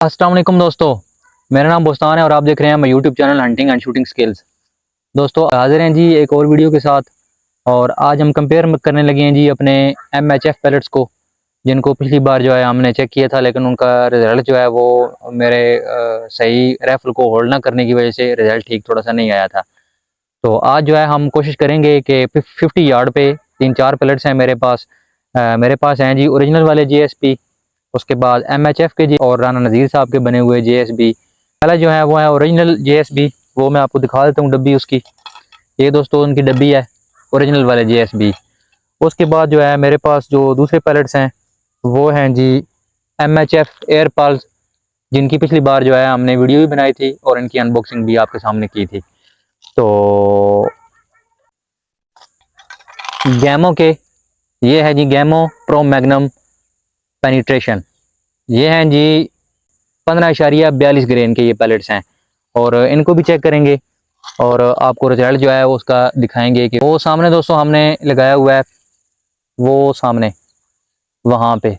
वालेकुम दोस्तों। मेरा नाम बोस्तान है और आप देख रहे हैं मैं YouTube channel hunting and shooting skills दोस्तों हाजिर हैं जी एक और वीडियो के साथ और आज हम कंपेयर करने लगे हैं जी अपने एम एच एफ़ पैलेट्स को जिनको पिछली बार जो है हमने चेक किया था लेकिन उनका रिज़ल्ट जो है वो मेरे सही रेफल को होल्ड ना करने की वजह से रिज़ल्ट ठीक थोड़ा सा नहीं आया था। तो आज जो है हम कोशिश करेंगे कि फिफ्टी यार्ड पे तीन चार पैलेट्स हैं मेरे पास अ, मेरे पास हैं जी ओरिजिनल वाले जी उसके बाद एम एच एफ़ के जी और राना नज़ीर साहब के बने हुए जे एस बी पहला जो है वो है ओरिजिनल जे एस बी वो मैं आपको दिखा देता हूँ डब्बी उसकी। ये दोस्तों उनकी डब्बी है ओरिजिनल वाले जे एस बी उसके बाद जो है मेरे पास जो दूसरे पैलेट्स हैं, वो हैं G M H F air pulse जिनकी पिछली बार जो है हमने वीडियो भी बनाई थी और इनकी अनबॉक्सिंग भी आपके सामने की थी। तो गैमो के, ये है जी गैमो प्रो मैग्नम पेनिट्रेशन ये हैं जी पंद्रह इशारिया बयालीस ग्रेन के ये पैलेट्स हैं। और इनको भी चेक करेंगे। और आपको रिज़ल्ट जो है वो उसका दिखाएँगे कि वो सामने दोस्तों हमने लगाया हुआ है। वो सामने, वहाँ पे।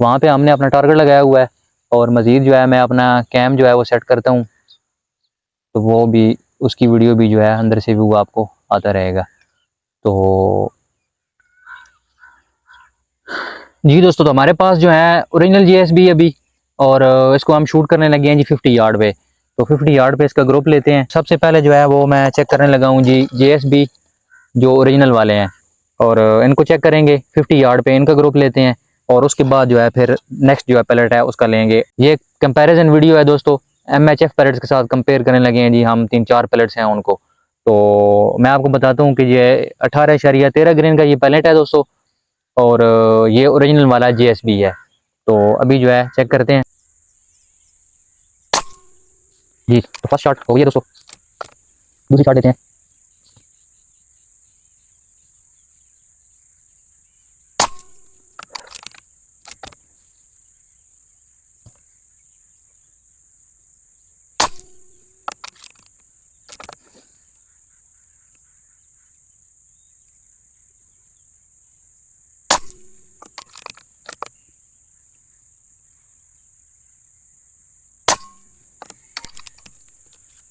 वहाँ पे हमने अपना टारगेट लगाया हुआ है। और मज़ीद जो है मैं अपना कैम जो है वो सेट करता हूँ। तो वो भी, उसकी वीडियो भी जो है अंदर से भी वो आपको आता रहेगा। तो जी दोस्तों तो हमारे पास जो है ओरिजिनल जी अभी, और इसको हम शूट करने लगे हैं जी फिफ्टी यार्ड पे। तो फिफ्टी यार्ड पे इसका ग्रुप लेते हैं। सबसे पहले जो है वो मैं चेक करने लगा हूँ जी जे जो ओरिजिनल वाले हैं। और इनको चेक करेंगे फिफ्टी यार्ड पे इनका ग्रुप लेते हैं, और उसके बाद जो है फिर नेक्स्ट जो है पैलेट है उसका लेंगे। ये कंपैरिजन वीडियो है दोस्तों एम एच एफ़ पैलेट्स के साथ कंपेयर करने लगे हैं जी हम, तीन चार पैलेट्स हैं उनको। तो मैं आपको बताता हूँ कि ये अठारह शरिया तेरह ग्रेन का ये पैलेट है दोस्तों और ये ओरिजिनल वाला जे है। तो अभी जो है चेक करते हैं। जी तो फ़र्स्ट शॉट हो गया दोस्तों। दूसरी शॉट देते हैं।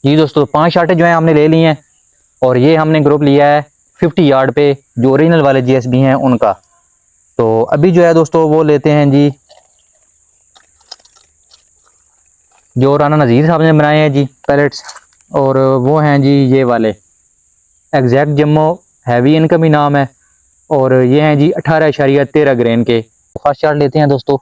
जी दोस्तों, पाँच शाटें जो है हमने ले ली हैं और ये हमने ग्रुप लिया है फिफ्टी यार्ड पे, जो ओरिजिनल वाले जीएसबी हैं उनका। तो अभी जो है दोस्तों, वो लेते हैं जी। जो राना नज़ीर साहब ने बनाए हैं जी पैलेट्स और वो हैं जी ये वाले। एग्जैक्ट जम्मो हैवी इनका भी नाम है, और ये हैं जी अठारह इशारिया तेरह ग्रेन के। फ़र्स्ट शाट लेते हैं दोस्तों।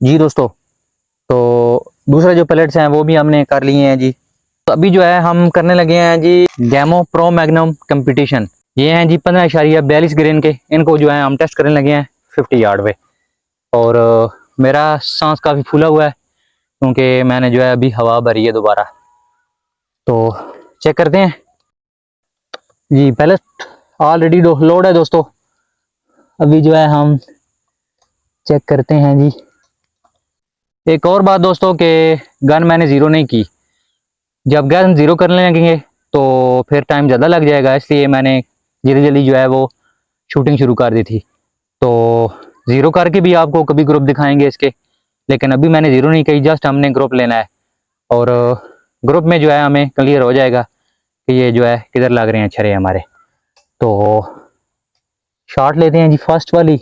जी दोस्तों तो दूसरे जो पैलेट्स हैं, वो भी हमने कर लिए हैं जी। तो अभी जो है, हम करने लगे हैं जी गैमो प्रो मैग्नम कंपटीशन ये हैं जी पंद्रह इशारिया बयालीस ग्रेन के। इनको जो है, हम टेस्ट करने लगे हैं फिफ्टी यार्ड पे। और मेरा सांस काफ़ी फूला हुआ है, क्योंकि मैंने जो है, अभी हवा भरी है दोबारा। तो चेक करते हैं। जी पहले ऑलरेडी लोड है दोस्तों। अभी जो है, हम चेक करते हैं जी। एक और बात दोस्तों के गन मैंने ज़ीरो नहीं की। जब गन ज़ीरो करने लगेंगे तो फिर टाइम ज़्यादा लग जाएगा, इसलिए मैंने जल्दी जल्दी जो है वो शूटिंग शुरू कर दी थी। तो ज़ीरो करके भी आपको कभी ग्रुप दिखाएँगे इसके, लेकिन अभी मैंने ज़ीरो नहीं की जस्ट हमने ग्रुप लेना है। और ग्रुप में जो है हमें क्लियर हो जाएगा कि ये जो है किधर लग रहे हैं छरे हमारे। तो शॉट लेते हैं जी फ़र्स्ट वाली।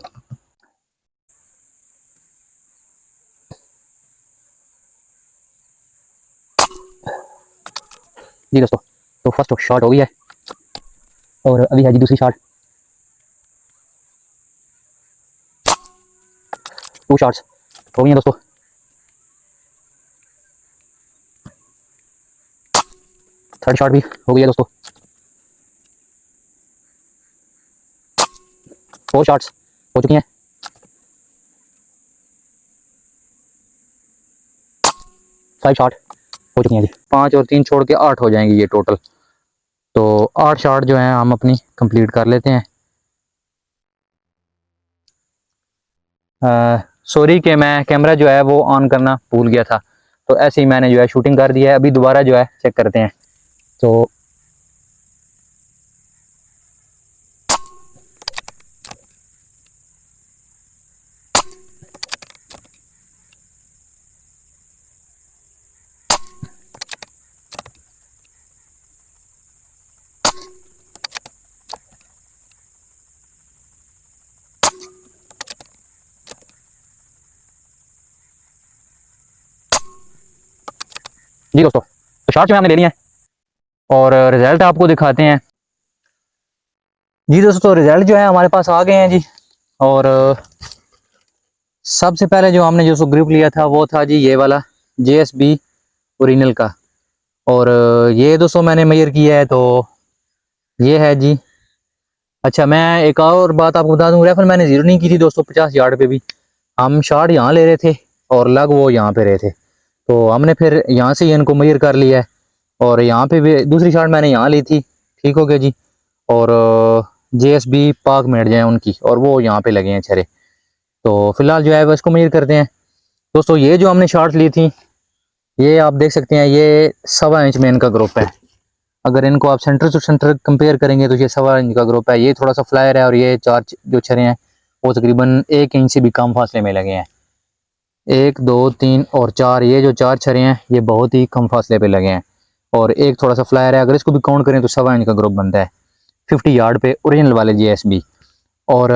जी दोस्तों तो फ़र्स्ट शॉट हो गई है, और अभी है जी दूसरी शॉट टू शॉट्स हो गई हैं दोस्तों। थर्ड शॉट भी हो गया दोस्तों। फोर शॉट्स हो चुकी हैं। फाइव शॉट हो चुकी हैं जी। पाँच और तीन छोड़ के आठ हो जाएँगी ये टोटल तो आठ शार्ट जो है, हम अपनी कंप्लीट कर लेते हैं। सॉरी कि मैं कैमरा जो है, वो ऑन करना भूल गया था। तो ऐसे ही मैंने जो है शूटिंग कर दी है। अभी दोबारा जो है चेक करते हैं। तो जी दोस्तों तो जो है हमने ले लिए हैं। और रिज़ल्ट आपको दिखाते हैं। जी दोस्तों तो रिज़ल्ट जो है, हमारे पास आ गए हैं जी। और, सबसे पहले जो हमने जो सो ग्रुप लिया था, वो था जी ये वाला जे एस बी ओरिजिनल का। और, ये दोस्तों मैंने मेजर किया है तो ये है जी। अच्छा मैं एक और बात आपको बता दूँ रेफर मैंने ज़ीरो नहीं की थी दोस्तों, पचास यार्ड पे भी। हम शार्ट यहाँ ले रहे थे, और लग वो यहाँ पे रहे थे। तो हमने फिर यहाँ से ही इनको मेजर कर लिया है। और यहाँ पे भी दूसरी शॉट मैंने यहाँ ली थी। ठीक हो गया जी। और J S B Pak made जाए उनकी। और वो यहाँ पे लगे हैं छरे तो फ़िलहाल जो है इसको मेजर करते हैं। दोस्तों, ये जो हमने शॉर्ट ली थी, ये आप देख सकते हैं, ये सवा इंच में इनका ग्रुप है। अगर इनको आप सेंटर टू सेंटर कंपेयर करेंगे तो ये सवा इंच का ग्रुप है। ये थोड़ा सा फ्लायर है और ये चार जो छरे हैं, वो तकरीबन एक इंच से भी कम फासले में लगे हैं। एक, दो, तीन और चार, ये जो चार छरे हैं, ये बहुत ही कम फासले पे लगे हैं। और एक थोड़ा सा फ्लायर है, अगर इसको भी काउंट करें तो सवा इंच का ग्रुप बनता है। फिफ्टी यार्ड पे ओरिजिनल वाले जीएसबी और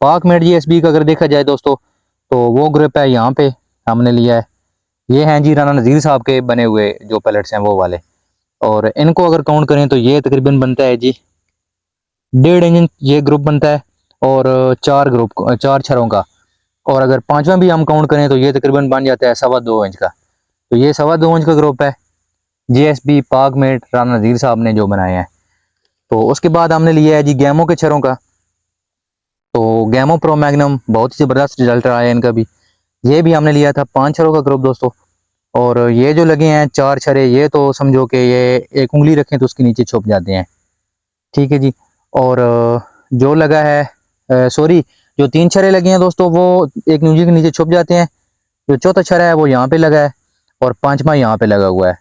पाक मेड जीएसबी का अगर देखा जाए दोस्तों तो वो ग्रुप है यहाँ पे, हमने लिया है। ये हैं जी राना नज़ीर साहब के बने हुए जो पैलेट्स हैं वो वाले। और इनको अगर काउंट करें तो ये तकरीबन बनता है जी, डेढ़ इंच ये ग्रुप बनता है, और चार ग्रुप चार छरों का। और अगर पांचवा भी हम काउंट करें तो ये तकरीबन बन जाता है सवा दो इंच का। तो ये सवा दो इंच का ग्रुप है। G S B Pak made Rana Nazir साहब ने जो बनाए हैं। तो उसके बाद हमने लिया है जी गैमो के छरों का। तो गैमो प्रो मैगनम बहुत ही ज़बरदस्त रिज़ल्ट रहा है इनका भी। ये भी हमने लिया था पाँच छरों का ग्रुप दोस्तों। और ये जो लगे हैं चार छरे, ये तो समझो कि ये एक उंगली रखें तो उसके नीचे छुप जाते हैं। ठीक है जी। और जो लगा है सॉरी जो तीन छरे लगे हैं दोस्तों, वो एक न्यूजी के नीचे छुप जाते हैं। जो चौथा छरा है, वो यहाँ पे लगा है और पांचवा यहाँ पे लगा हुआ है।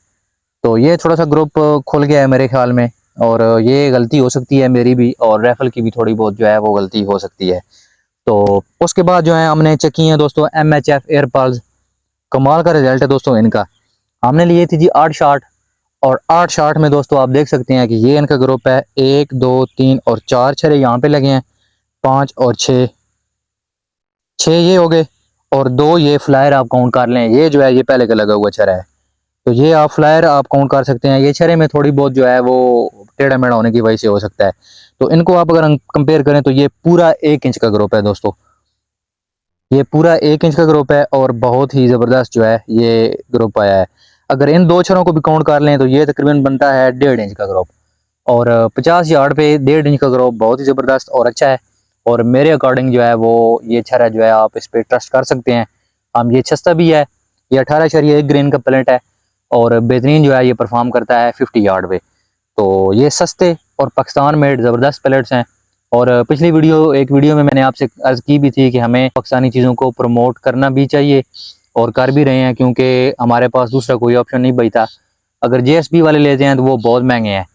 तो ये थोड़ा सा ग्रुप खुल गया है मेरे ख्याल में और ये गलती हो सकती है मेरी भी और रेफल की भी थोड़ी बहुत जो है वो गलती हो सकती है। तो उसके बाद जो है हमने चेक किए हैं दोस्तों एम एच एफ़ एयरपल्स कमाल का रिज़ल्ट है दोस्तों इनका। हमने लिए थी जी आठ शार्ट और आठ शार्ट में दोस्तों आप देख सकते हैं कि ये इनका ग्रुप है। एक, दो, तीन और चार छरे यहाँ पे लगे हैं, पाँच और छः छः ये हो गए और दो ये फ्लायर आप काउंट कर लें। ये जो है, ये पहले का लगा हुआ छरा है। तो ये आप फ्लायर आप काउंट कर सकते हैं। ये छरे में थोड़ी बहुत जो है, वो टेढ़ा मेढ़ा होने की वजह से हो सकता है। तो इनको आप अगर कंपेयर करें तो ये पूरा एक इंच का ग्रुप है दोस्तों। ये पूरा एक इंच का ग्रुप है और बहुत ही ज़बरदस्त जो है, ये ग्रुप आया है। अगर इन दो छरों को भी काउंट कर लें तो ये तकरीबन बनता है डेढ़ इंच का ग्रुप और पचास यार्ड पे डेढ़ इंच का ग्रुप बहुत ही ज़बरदस्त और अच्छा है। और मेरे अकॉर्डिंग जो है वो ये छरा जो है आप इस पर ट्रस्ट कर सकते हैं। हम ये सस्ता भी है, ये अठारह शरिया एक ग्रेन का प्लेट है और बेहतरीन जो है ये परफॉर्म करता है फिफ्टी यार्ड पे तो ये सस्ते और पाकिस्तान मेड ज़बरदस्त प्लेट्स हैं और पिछली वीडियो, एक वीडियो में मैंने आपसे अर्ज़ की भी थी कि हमें पाकिस्तानी चीज़ों को प्रमोट करना भी चाहिए और कर भी रहे हैं, क्योंकि हमारे पास दूसरा कोई ऑप्शन नहीं बचता। अगर जे वाले लेते हैं तो वो बहुत महँगे हैं।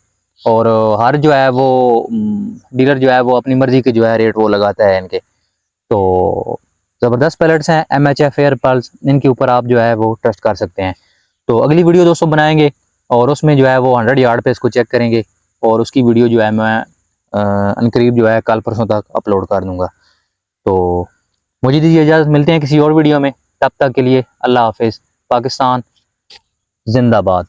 और हर जो है वो डीलर जो है वो अपनी मर्ज़ी के जो है रेट वो लगाता है इनके। तो ज़बरदस्त पैलेट्स हैं M H F air pulse इनके ऊपर आप जो है वो ट्रस्ट कर सकते हैं। तो अगली वीडियो दोस्तों बनाएँगे और उसमें जो है वो हंड्रेड यार्ड पे इसको चेक करेंगे और उसकी वीडियो जो है मैं अनकरीब जो है कल परसों तक अपलोड कर दूँगा। तो मुझे दीजिए इजाज़त, मिलते हैं किसी और वीडियो में। तब तक के लिए अल्लाह हाफिज़। पाकिस्तान, जिंदाबाद।